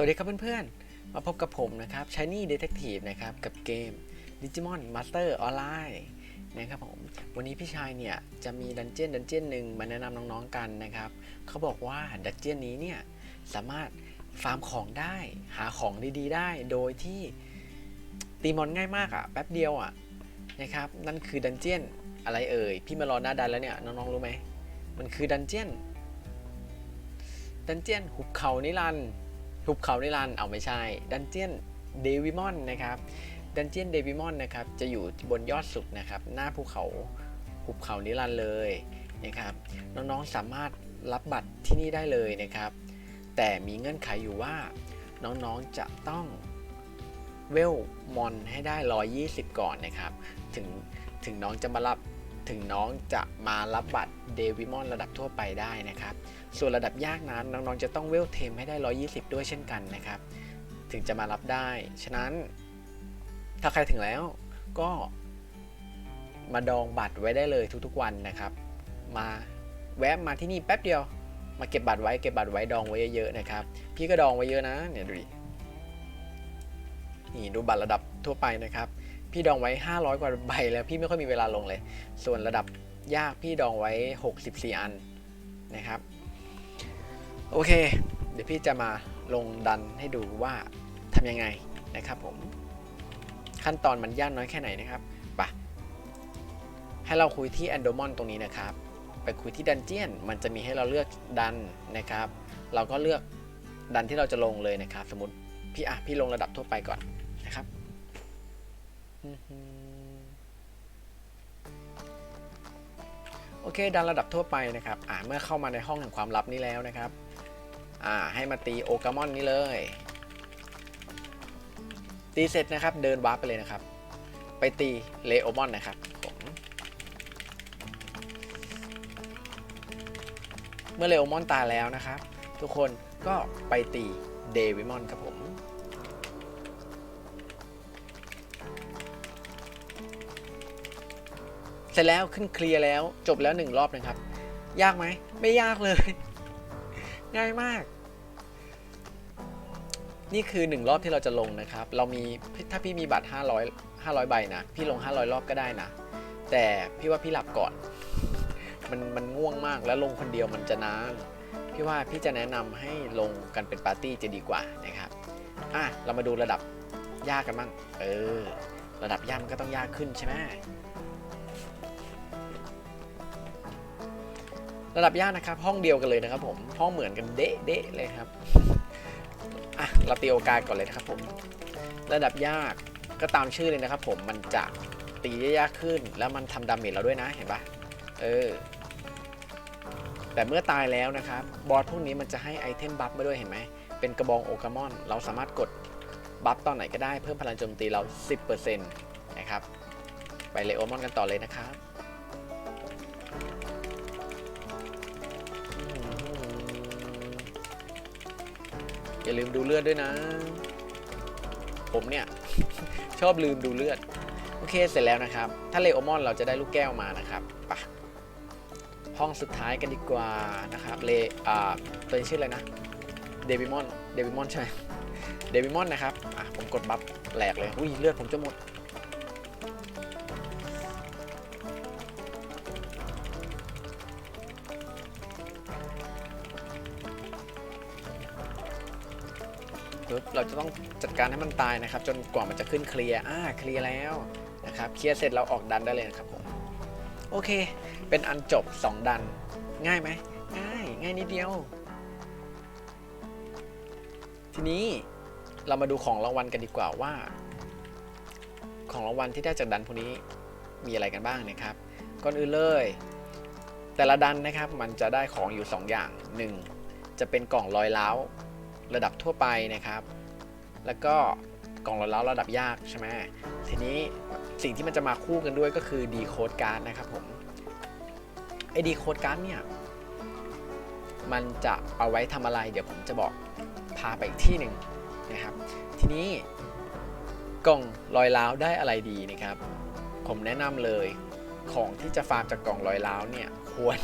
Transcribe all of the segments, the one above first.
สวัสดีครับเพื่อนๆ มาพบกับผมนะครับ Shiny Detective นะครับ กับเกม Digimon Master Online นะครับผม วันนี้พี่ชายเนี่ย จะมีดันเจียนดันเจียนหนึ่งมาแนะนำน้องๆกันนะครับ เขาบอกว่าดันเจียนนี้เนี่ย สามารถฟาร์มของได้หาของดีๆ ได้ โดยที่ตีมอนง่ายมากอะ่ะ แป๊บเดียวอะ่ะนะครับ นั่นคือดันเจียนอะไรเอ่ย พี่มารอหน้าดันแล้วเนี่ย น้องๆรู้ไหม มันคือดันเจียนดันเจียนหุบเขานิรันดร์ หุบเขานิรันเอาไม่ใช่ดันเจียนเดวิมอนนะครับดันเจียนเดวิมอนนะครับจะอยู่บนยอดสุดนะครับหน้าภูเขาหุบเขานิรันเลยนะครับน้องๆสามารถรับบัตรที่นี่ได้เลยนะครับ แต่มีเงื่อนไขอยู่ว่าน้องๆจะต้องเวลมอนให้ได้ 120 ก่อนนะครับ ถึงถึงน้องจะมารับ ถึงน้องจะมารับบัตรเดวิมอนระดับทั่วไปได้นะครับ ส่วนระดับยากนั้นน้องๆจะต้องเวลเทมให้ได้ 120 ด้วยเช่นกันนะครับ ถึงจะมารับได้ ฉะนั้น ถ้าใครถึงแล้วก็มาดองบัตรไว้ได้เลยทุกๆวันนะครับ มาแวะมาที่นี่แป๊บเดียว มาเก็บบัตรไว้เก็บบัตรไว้ดองไว้เยอะๆนะครับ พี่ก็ดองไว้เยอะนะเนี่ยดูดิ นี่ดูบัตรระดับทั่วไปนะครับ พี่ดองไว้ 500 กว่าใบแล้วพี่ไม่ค่อยมีเวลาลงเลย ส่วนระดับยากพี่ดองไว้ 64 อันนะครับ โอเค เดี๋ยวพี่จะมาลงดันให้ดูว่าทำยังไงนะครับผมขั้นตอนมันยากน้อยแค่ไหนนะครับไปะให้เราคุยที่แอนโดมอนตรงนี้นะครับ ไปคุยที่ดันเจียน มันจะมีให้เราเลือกดันนะครับ เราก็เลือกดันที่เราจะลงเลยนะครับ สมมติพี่อะพี่ลงระดับทั่วไปก่อนนะครับ โอเค ดันระดับทั่วไปนะครับ อ่าเมื่อเข้ามาในห้องแห่งความลับนี้แล้วนะครับ อ่า ให้มาตีโอกามอนนี้เลย ตีเสร็จนะครับ เดินวาร์ปไปเลยนะครับ ไปตีเลโอมอนนะครับผมเมื่อเลโอมอนตายแล้วนะครับ ทุกคนก็ไปตีเดวิมอนครับผม สร็จแล้วขึ้นเคลียร์แล้วจบแล้วหนึ่งรอบนะครับ ยากไหมไม่ยากเลย ง่ายมาก นี่คือ1รอบที่เราจะลงนะครับ เรามีถ้าพี่มีบัตร500 500 ใบนะพี่ลง 500 รอบก็ได้นะ แต่พี่ว่าพี่หลับก่อน มันมันง่วงมากแล้วลงคนเดียวมันจะนานพี่ว่าพี่จะแนะนำให้ลงกันเป็นปาร์ตี้จะดีกว่านะครับอะเรามาดูระดับยากกันบ้างเออ ระดับยากมันก็ต้องยากขึ้นใช่ไหม ระดับยากนะครับ ห้องเดียวกันเลยนะครับผม ห้องเหมือนกันเด๊ะเดะเลยครับ อะ เราตีโอกาสก่อนเลยนะครับผม ระดับยากก็ตามชื่อเลยนะครับผม มันจะตียากขึ้น แล้วมันทำดาเมจเราด้วยนะ เห็นปะเออ แต่เมื่อตายแล้วนะครับ บอสพวกนี้มันจะให้ไอเทมบัฟมาด้วยเห็นไหม เป็นกระบองโอกามอน เราสามารถกดบัฟตอนไหนก็ได้เพิ่มพลังโจมตีเรา 10%นะครับ ไปเลโอมอนกันต่อเลยนะครับ อย่าลืมดูเลือดด้วยนะ ผมเนี่ย ชอบลืมดูเลือด โอเคเสร็จแล้วนะครับ ถ้าเลโอมอนเราจะได้ลูกแก้วมานะครับปะห้องสุดท้ายกันดีกว่านะครับเลอ่าตัวนี้ชื่ออะไรนะเดวิมอนเดวิมอนใช่เดวิมอนนะครับอะผมกดบัฟแหลกเลยอุ้ยเลือดผมจะหมด ปุ๊บเราจะต้องจัดการให้มันตายนะครับ จนกว่ามันจะขึ้นเคลียร์อ่าเคลียร์แล้วนะครับเคลียร์เสร็จเราออกดันได้เลยนะครับผมโอเค เป็นอันจบ 2 ดัน ง่ายไหมง่ายง่ายนิดเดียว ทีนี้เรามาดูของรางวัลกันดีกว่าว่า ของรางวัลที่ได้จากดันพวกนี้มีอะไรกันบ้างนะครับก่อนอื่นเลย แต่ละดันนะครับมันจะได้ของอยู่ 2 อย่าง 1 จะเป็นกล่องลอยล้าว ระดับทั่วไปนะครับ แล้วก็กล่องรอยล้าระดับยากใช่ไหมทีนี้สิ่งที่มันจะมาคู่กันด้วยก็คือดีโคดการ์ดนะครับผมไอ้ดีโคดการ์ดเนี่ยมันจะเอาไว้ทำอะไร เดี๋ยวผมจะบอกพาไปอีกที่หนึ่งนะครับ ทีนี้กล่องลอยล้าวได้อะไรดีนะครับ ผมแนะนำเลยของที่จะฟาร์มจากกล่องลอยล้าวเนี่ยควร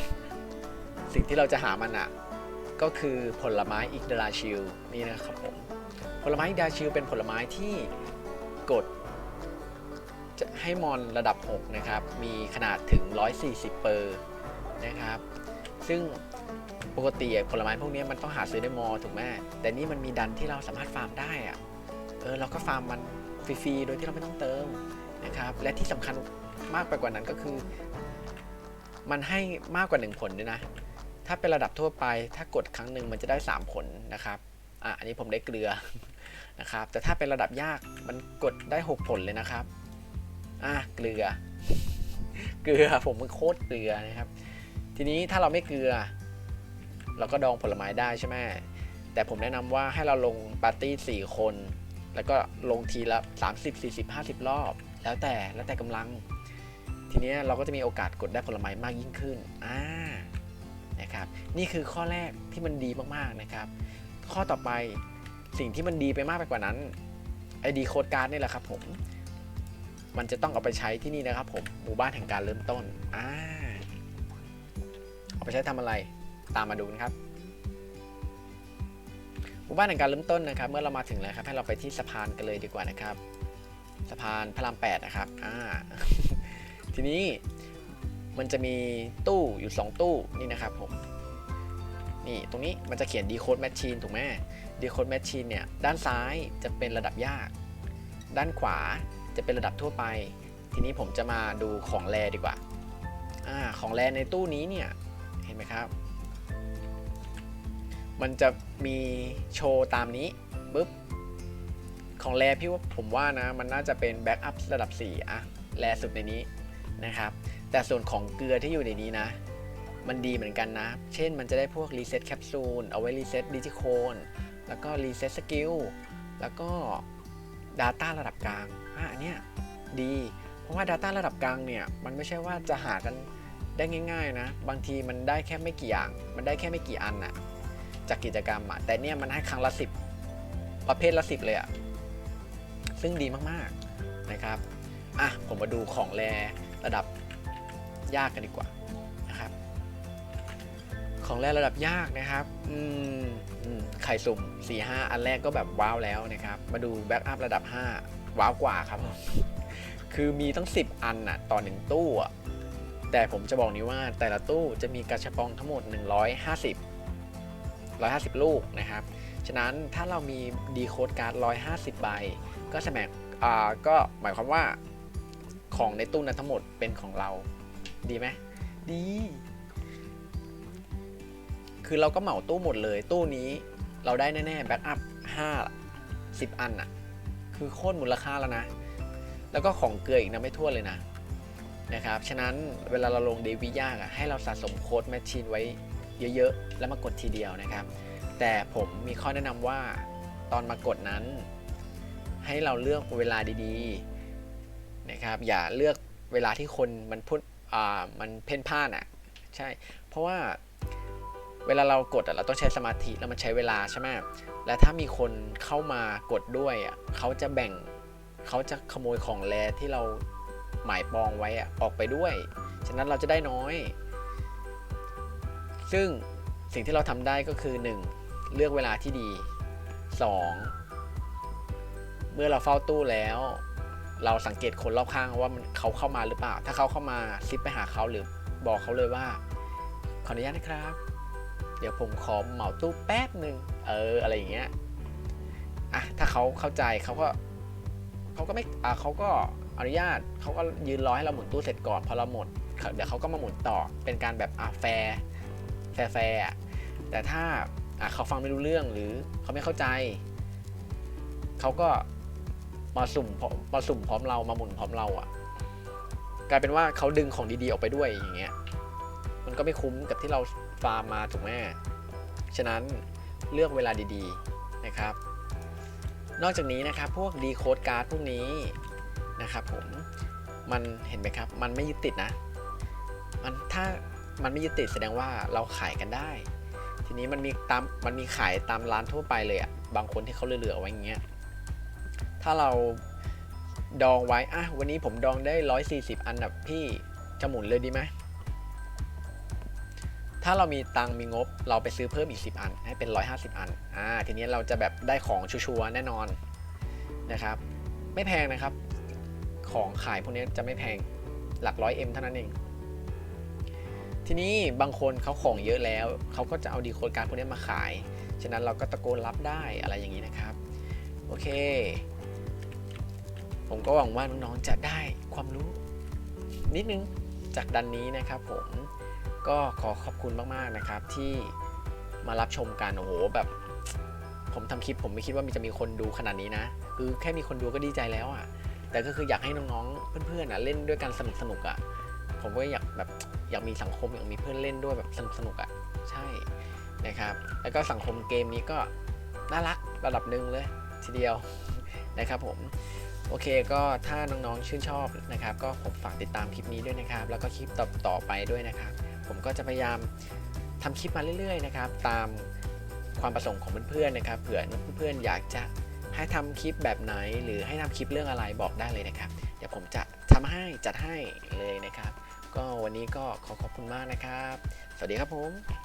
สิ่งที่เราจะหามันอะ ก็คือผลไม้อิกดาชิลนี่นะครับผมผลไม้อิกดาชิลเป็นผลไม้ที่กดจะให้มอนระดับ 6 นะครับ มีขนาดถึง 140 เปอร์นะครับ ซึ่งปกติผลไม้พวกนี้มันต้องหาซื้อในมอถูกไหมแต่นี่มันมีดันที่เราสามารถฟาร์มได้อะเออเราก็ฟาร์มมันฟรีๆ โดยที่เราไม่ต้องเติมนะครับ และที่สำคัญมากไปกว่านั้นก็คือ มันให้มากกว่า 1 ผลด้วยนะ ถ้าเป็นระดับทั่วไป ถ้ากดครั้งหนึ่งมันจะได้ 3 ผลนะครับ อะ อันนี้ผมได้เกลือนะครับ แต่ถ้าเป็นระดับยากมันกดได้ 6 ผลเลยนะครับ อะ เกลือ เกลือ ผมมันโคตรเกลือนะครับ ทีนี้ถ้าเราไม่เกลือ เราก็ดองผลไม้ได้ใช่ไหมแต่ผมแนะนำว่าให้เราลงปาร์ตี้ 4 คน แล้วก็ลงทีละ 30 40 50 รอบ แล้วแต่ แล้วแต่กำลัง ทีนี้เราก็จะมีโอกาสกดได้ผลไม้มากยิ่งขึ้น อ่า นะครับนี่คือข้อแรกที่มันดีมากๆนะครับข้อต่อไปสิ่งที่มันดีไปมากไปกว่านั้นไอดีโค้ดการ์ดนี่แหละครับผมมันจะต้องเอาไปใช้ที่นี่นะครับผมหมู่บ้านแห่งการเริ่มต้นอ่าเอาไปใช้ทำอะไรตามมาดูนะครับหมู่บ้านแห่งการเริ่มต้นนะครับ เมื่อเรามาถึงแล้วครับ ให้เราไปที่สะพานกันเลยดีกว่านะครับ สะพานพระราม8นะครับอ่าทีนี้มันจะมีตู้อยู่ 2 ตู้นี่นะครับผม นี่ตรงนี้มันจะเขียน decode machine ถูกไหม decode machine เนี่ย ด้านซ้ายจะเป็นระดับยาก ด้านขวาจะเป็นระดับทั่วไป ทีนี้ผมจะมาดูของแรดีกว่าอของแรในตู้นี้เนี่ย เห็นไหมครับ มันจะมีโชว์ตามนี้ปุ๊บ ของแรพี่ว่าผมว่านะ มันน่าจะเป็นแบ็กอัพระดับ 4อะแรสุดในนี้นะครับ แต่ส่วนของเกลือที่อยู่ในนี้นะ มันดีเหมือนกันนะ เช่นมันจะได้พวกรีเซ็ตแคปซูลเอาไว้รีเซ็ตดิจิโคนแล้วก็รีเซ็ตสกิลแล้วก็ Data ระดับกลางอะอันเนี้ยดี เพราะว่า Data ระดับกลางเนี่ย มันไม่ใช่ว่าจะหากันได้ง่ายๆนะ บางทีมันได้แค่ไม่กี่อย่าง มันได้แค่ไม่กี่อันน่ะจากกิจกรรมอะแต่เนี่ยมันให้ครั้งละสิบประเภทละสิบเลยอะซึ่งดีมากๆนะครับ อะ ผมมาดูของแรระดับยากกันดีกว่า ของแรกระดับยากนะครับอืมอืมไข่สุ่ม 4 5 อันแรกก็แบบว้าวแล้วนะครับ มาดูแบ็กอัพระดับ 5 ว้าวกว่าครับ คือมีตั้ง 10 อันน่ะ ต่อหนึ่งตู้อะแต่ผมจะบอกนี้ว่าแต่ละตู้จะมีกระชับปองทั้งหมด 150 150 ลูกนะครับ ฉะนั้นถ้าเรามีดีโคดการ์ด 150 ใบ ก็สมัยอ่าก็หมายความว่าของในตู้นั้นทั้งหมดเป็นของเรา ดีไหมดี คือเราก็เหมาตู้หมดเลย ตู้นี้เราได้แน่ๆแบ็กอัพ5 10อันอะคือโคตรมูลค่าแล้วนะ แล้วก็ของเกลืออีกนะไม่ทั่วเลยนะนะครับ ฉะนั้นเวลาเราลงเดวิยากอะให้เราสะสมโค้ดแมชชีนไว้เยอะๆ แล้วมากดทีเดียวนะครับ แต่ผมมีข้อแนะนำว่าตอนมากดนั้น ให้เราเลือกเวลาดีๆนะครับ อย่าเลือกเวลาที่คนมันพูดอ่ามันเพ่นพ่านอะ ใช่ เพราะว่า เวลาเรากดเราต้องใช้สมาธิแล้วมันใช้เวลาใช่ไหมและถ้ามีคนเข้ามากดด้วยอะเขาจะแบ่งเขาจะขโมยของแลที่เราหมายปองไว้อะออกไปด้วย ฉะนั้นเราจะได้น้อย ซึ่งสิ่งที่เราทำได้ก็คือ 1. เลือกเวลาที่ดี 2. เมื่อเราเฝ้าตู้แล้ว เราสังเกตคนรอบข้างว่ามันเขาเข้ามาหรือเปล่า ถ้าเขาเข้ามาซิปไปหาเขาหรือบอกเขาเลยว่า ขออนุญาตนะครับ เดี๋ยวผมขอเหมาตู้แป๊บหนึ่งเอออะไรอย่างเงี้ยอะถ้าเขาเข้าใจเขาก็เขาก็ไม่อะเขาก็อนุญาตเขาก็ยืนรอให้เราหมุนตู้เสร็จก่อนพอเราหมดเดี๋ยวเขาก็มาหมุนต่อเป็นการแบบอะแฟร์แฟร์แฟร์แต่ถ้าอะเขาฟังไม่รู้เรื่องหรือเขาไม่เข้าใจเขาก็มาสุ่มมมาสุ่มพร้อมเรามาหมุนพร้อมเราอะกลายเป็นว่าเขาดึงของดีๆออกไปด้วยอย่างเงี้ยมันก็ไม่คุ้มกับที่เรา ฟาร์มมาถูกไหมฉะนั้นเลือกเวลาดีๆนะครับ นอกจากนี้นะครับพวกดีโคดการ์ดพวกนี้นะครับผมมันเห็นไหมครับ มันไม่ยึดติดนะ มันถ้ามันไม่ยึดติดแสดงว่าเราขายกันได้ ทีนี้มันมีตามมันมีขายตามร้านทั่วไปเลยอะบางคนที่เขาเหลือๆไว้อย่างเงี้ยถ้าเราดองไว้อะวันนี้ผมดองได้ 140 อันดับพี่จะหมุนเลยดีไหม ถ้าเรามีตังมีงบ เราไปซื้อเพิ่มอีก 10 อัน ให้เป็น 150 อันอ่าทีนี้เราจะแบบได้ของชัวร์แน่นอนนะครับ ไม่แพงนะครับ ของขายพวกนี้จะไม่แพงหลักร้อยเอ็มเท่านั้นเอง ทีนี้บางคนเขาของเยอะแล้ว เขาก็จะเอาดีโคดการพวกนี้มาขาย ฉะนั้นเราก็ตะโกนรับได้อะไรอย่างนี้นะครับ โอเค ผมก็หวังว่าน้องๆจะได้ความรู้นิดนึงจากดันนี้นะครับผม ก็ขอขอบคุณมากๆนะครับที่มารับชมกันโอ้โหแบบผมทำคลิปผมไม่คิดว่ามีจะมีคนดูขนาดนี้นะ คือแค่มีคนดูก็ดีใจแล้วอะ่ะ แต่ก็คืออยากให้น้องๆเพื่อนๆอะเล่นด้วยกันสนุกสนุกๆอะผมก็อยากแบบอยากมีสังคมอยากมีเพื่อนเล่นด้วยแบบสนุกสนุกๆอะใช่นะครับแล้วก็สังคมเกมนี้ก็น่ารักระดับหนึ่งเลยทีเดียวนะครับผมโอเคก็ถ้าน้องๆชื่นชอบนะครับ ก็ผมฝากติดตามคลิปนี้ด้วยนะครับ แล้วก็คลิปต่อต่อไปด้วยนะครับ ผมก็จะพยายามทำคลิปมาเรื่อยๆนะครับตามความประสงค์ของเพื่อนๆนะครับเผื่อเพื่อนๆอยากจะให้ทำคลิปแบบไหน หรือให้ทำคลิปเรื่องอะไรบอกได้เลยนะครับ เดี๋ยวผมจะทำให้จัดให้เลยนะครับ ก็วันนี้ก็ขอขอบคุณมากนะครับ สวัสดีครับผม